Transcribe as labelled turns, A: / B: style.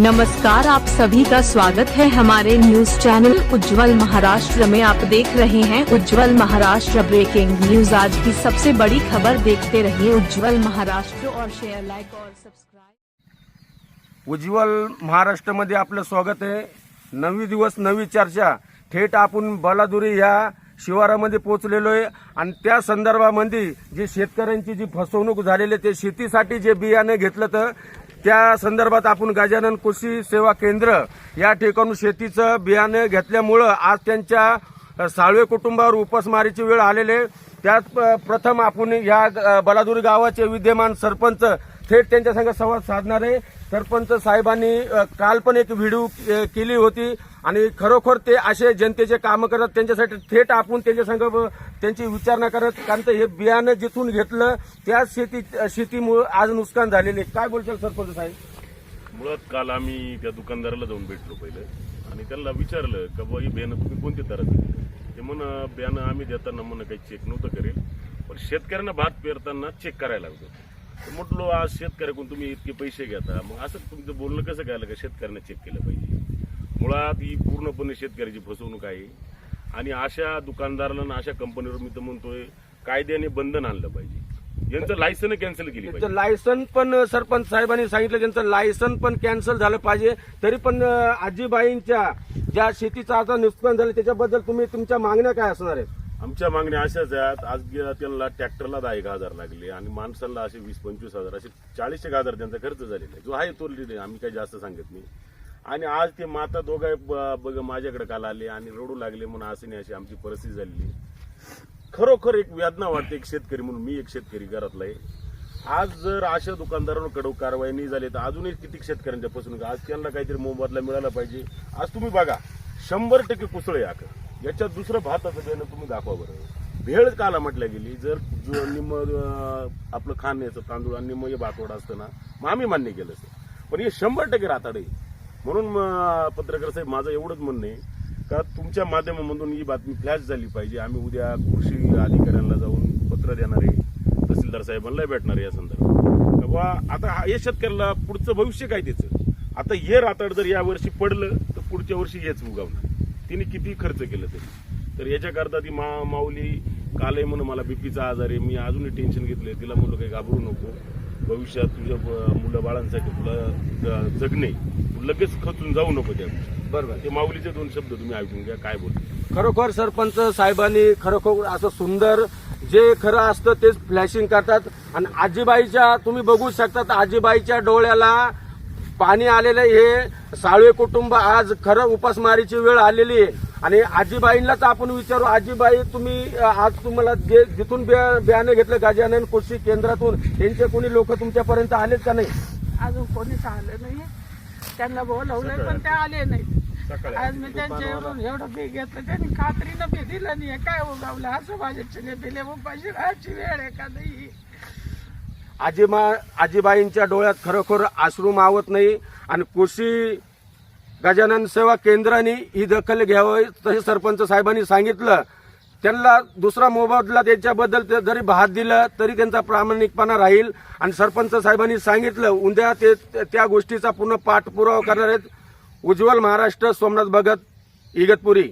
A: नमस्कार आप सभी का स्वागत है हमारे न्यूज चैनल उज्जवल महाराष्ट्र में। आप देख रहे हैं उज्जवल महाराष्ट्र ब्रेकिंग न्यूज आज की सबसे बड़ी खबर देखते रहिए उज्जवल महाराष्ट्र और शेयर लाइक और सब्सक्राइब
B: उज्ज्वल महाराष्ट्रामध्ये आपलं स्वागत आहे. नवी दिवस नवी चर्चा. थेट आपण बलादुरी ह्या शिवारामध्ये पोहोचलेलो आहे. आणि त्या संदर्भामध्ये जी शेतकऱ्यांची जी फसवणूक झालेली आहे ते शेतीसाठी जे बियाणं घेतलं तर त्या संदर्भात आपण गजानन कृषी सेवा केंद्र या ठिकाणून शेतीचं बियाणं घेतल्यामुळं आज त्यांच्या साळवे कुटुंबावर उपासमारीची वेळ आलेले त्यात प्रथम आपण या अ, बलादुरी गावाचे विद्यमान सरपंच थेट त्यांच्यासंग संवाद साधणार आहे. सरपंच साहेबांनी काल पण एक व्हिडिओ केली होती. आणि खरोखर ते असे जनतेचे कामं करत त्यांच्यासाठी थेट आपण त्यांच्यासंग त्यांची विचारणा करत कारण तर हे बियाणं जिथून घेतलं त्याच शेती शेतीमुळे आज नुकसान झालेले. काय बोलशाल सरपंच साहेब?
C: मुळात काल आम्ही त्या दुकानदाराला जाऊन भेटलो पहिलं. आणि त्यांना विचारलं का बाबा ही बियाणं तुम्ही कोणती दरात ते म्हण बियाणं आम्ही देताना म्हणून काही चेक नव्हतं करेल. पण शेतकऱ्यांना भात पेरताना चेक करायला लागतो. तर म्हटलो आज शेतकऱ्याकडून तुम्ही इतके पैसे घेता. मग असं तुमचं बोलणं कसं कळलं का? शेतकऱ्यांना चेक केलं पाहिजे. मुळात ही पूर्णपणे शेतकऱ्याची फसवणूक आहे. आणि अशा दुकानदाराला आणि अशा कंपनीवर मी तर म्हणतोय कायद्याने बंधन आणलं पाहिजे. यांचं लायसन कॅन्सल केली पाहिजे.
B: त्यांचं लायसन पण सरपंच साहेबांनी सांगितलं त्यांचं लायसन पण कॅन्सल झालं पाहिजे. तरी पण अं, आजीबाईंच्या ज्या शेतीचं आता नुकसान झालं त्याच्याबद्दल तुम्ही तुमच्या मागण्या काय असणार आहेत?
C: आमच्या मागण्या अशाच आहेत. आज गे- त्यांना ट्रॅक्टरला दहा एक हजार लागले आणि माणसाला असे वीस पंचवीस हजार असे चाळीस एक हजार त्यांचा खर्च झालेला आहे. जो आहे तो लिहिले आम्ही काही जास्त सांगत नाही. आणि आज ते माता दोघं ब- बघ माझ्याकडे काल आले आणि रडू लागले म्हणून असे नाही अशी आमची परिस्थिती झालेली खरोखर एक वेदना वाटते एक शेतकरी म्हणून. मी एक शेतकरी घरातला आहे. आज जर अशा दुकानदारांवर कडक कारवाई नाही झाली तर अजूनही किती शेतकऱ्यांच्या फसवणूक. आज त्यांना काहीतरी मोबदला मिळाला पाहिजे. आज तुम्ही बघा शंभर टक्के कुसळे आक याच्यात दुसरं भाताचं बेनं तुम्ही दाखवा बरं. भेळ काला म्हटल्या गेली जर निम आपलं खाण्याचं तांदूळ आणि निम हे भातवडा असतं ना मग आम्ही मान्य केलं असतं. पण हे शंभर टक्के राताड आहे. म्हणून मग पत्रकार साहेब माझं एवढंच म्हणणं आहे का तुमच्या माध्यमामधून ही बातमी फ्लॅश झाली पाहिजे. आम्ही उद्या कृषी अधिकाऱ्यांना जाऊन पत्र देणार आहे. तहसीलदार साहेबांना भेटणार आहे या संदर्भात. बाबा आता हे शेतकऱ्याला पुढचं भविष्य काय त्याचं? आता हे राताड जर या वर्षी पडलं तर पुढच्या वर्षी हेच उगवणार. तिने किती खर्च केलं तरी. तर याच्याकरता ती मा माऊली कालही म्हणून मला बीपीचा आजार आहे मी अजूनही टेन्शन घेतलंय. तिला म्हणलं काही घाबरू नको. भविष्यात तुझ्या मुलं बाळांसाठी तुला जगणे. तू लगेच खचून जाऊ नको त्या
B: बरोबर.
C: ते माऊलीचे दोन शब्द तुम्ही ऐकून घ्या काय बोलतो
B: खरोखर सरपंच साहेबांनी खरोखर असं सुंदर जे खरं असतं तेच फ्लॅशिंग करतात. आणि आजीबाईच्या तुम्ही बघू शकता आजीबाईच्या डोळ्याला पाणी आलेलं हे साळवे कुटुंब आज खरं उपासमारीची वेळ आलेली आहे. आणि आजीबाईंनाच आपण विचारू आजीबाई तुम्ही आज तुम्हाला जे जिथून बिया- बियाणं घेतलं गजानन कृषी केंद्रातून त्यांचे कोणी लोक तुमच्यापर्यंत आलेत का नाही?
D: अजून कोणीच आलं नाही. त्यांना बोलवलंय पण ते आले नाही आज मी त्यांच्या एवढं एवढं बी घेतलं त्यांनी खात्रीनं बी दिलं नाही काय उगावलं? असं माझ्या चिने बिले उपाशी राहायची वेळ आहे का नाही?
B: आजीमा आजीबाईंच्या डोळ्यात खरोखर आश्रू मावत नाही आणि कृषी गजानन सेवा केंद्राने ही दखल घ्यावी तसे सरपंच साहेबांनी सांगितलं. त्यांना दुसरा मोबदला त्यांच्याबद्दल ते जरी भात दिलं तरी त्यांचा प्रामाणिकपणा राहील. आणि सरपंच साहेबांनी सांगितलं उद्या ते त्या गोष्टीचा पूर्ण पाठपुरावा करणार आहेत. उज्ज्वल महाराष्ट्र सोमनाथ भगत इगतपुरी.